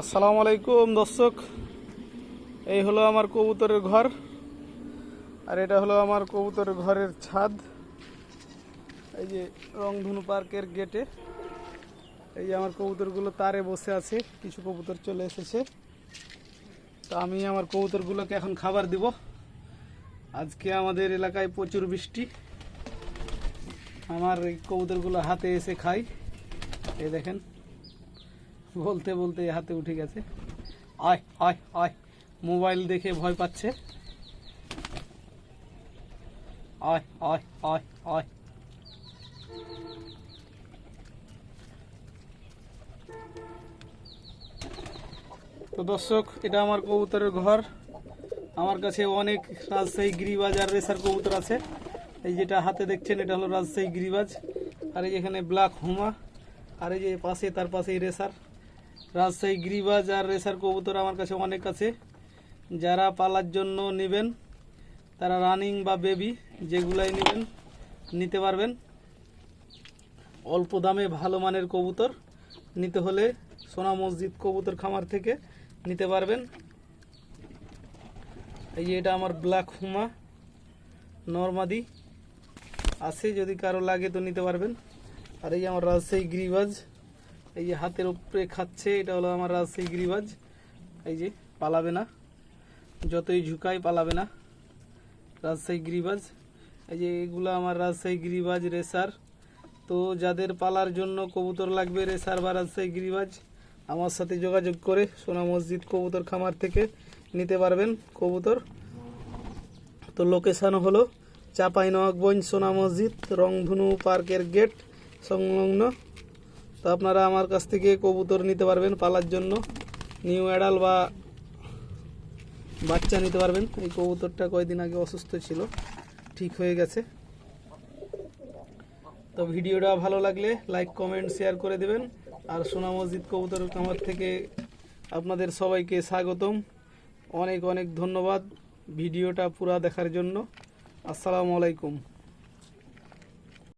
আসসালামু আলাইকুম, দর্শক। এই হলো আমার কবুতরের ঘর, আর এটা হলো আমার কবুতরের ঘরের ছাদ। এই যে রংধনু পার্কের গেটে, এই যে আমার কবুতরগুলো তারে বসে আছে, কিছু কবুতর চলে এসেছে। তো আমি আমার কবুতরগুলোকে এখন খাবার দিব। আজকে আমাদের এলাকায় প্রচুর বৃষ্টি। আমার এই কবুতরগুলো হাতে এসে খাই। এই দেখেন বলতে বলতে হাতে উঠে গেছে। আয় আয় আয়, মোবাইল দেখে ভয় পাচ্ছে। আয় আয় আয় আয়। তো দর্শক, এটা আমার কবুতরের ঘর। আমার কাছে অনেক রাজশাহী গিরিবাজ আর রেসার কবুতর আছে। এই যেটা হাতে দেখছেন, এটা হলো রাজশাহী গিরিবাজ। আর এই এখানে ব্ল্যাক হুমা। আর এই যে পাশে, তার পাশেই রেসার। রাজশাহী গিরিবাজ আর রেসার কবুতর আমার কাছে অনেক আছে। যারা পালার জন্য নেবেন, তারা রানিং বা বেবি যেগুলাই নেবেন, নিতে পারবেন। অল্প দামে ভালো মানের কবুতর নিতে হলে সোনা মসজিদ কবুতর খামার থেকে নিতে পারবেন। এই যে এটা আমার ব্ল্যাক হুমা, নর্মাদি আছে, যদি কারও লাগে তো নিতে পারবেন। আর এই আমার রাজশাহী গিরিবাজ এই যে হাতের উপরে খাচ্ছে, এটা হলো আমার রাজশাহী এই যে, পালাবে না। যতই ঝুঁকাই পালাবে না। রাজশাহী গিরিবাজ। এই যে, এগুলো আমার রাজশাহী গিরিবাজ রেসার। তো যাদের পালার জন্য কবুতর লাগবে রেসার বা রাজশাহী গিরিবাজ, আমার সাথে যোগাযোগ করে সোনা মসজিদ কবুতর খামার থেকে নিতে পারবেন কবুতর। তো লোকেশান হলো চাপাই নবাবগঞ্জ সোনা মসজিদ, রংধনু পার্কের গেট, সংলগ্ন তো আপনারা আমার কাছ থেকে কবুতর নিতে পারবেন পালার জন্য। নিউ অ্যাডাল বা বাচ্চা নিতে পারবেন। এই কবুতরটা কয়েকদিন আগে অসুস্থ ছিল, ঠিক হয়ে গেছে। তো ভিডিওটা ভালো লাগলে লাইক কমেন্ট শেয়ার করে দেবেন। আর সোনা মসজিদ কবুতর কামার থেকে আপনাদের সবাইকে স্বাগতম। অনেক অনেক ধন্যবাদ ভিডিওটা পুরা দেখার জন্য। আসসালামু আলাইকুম।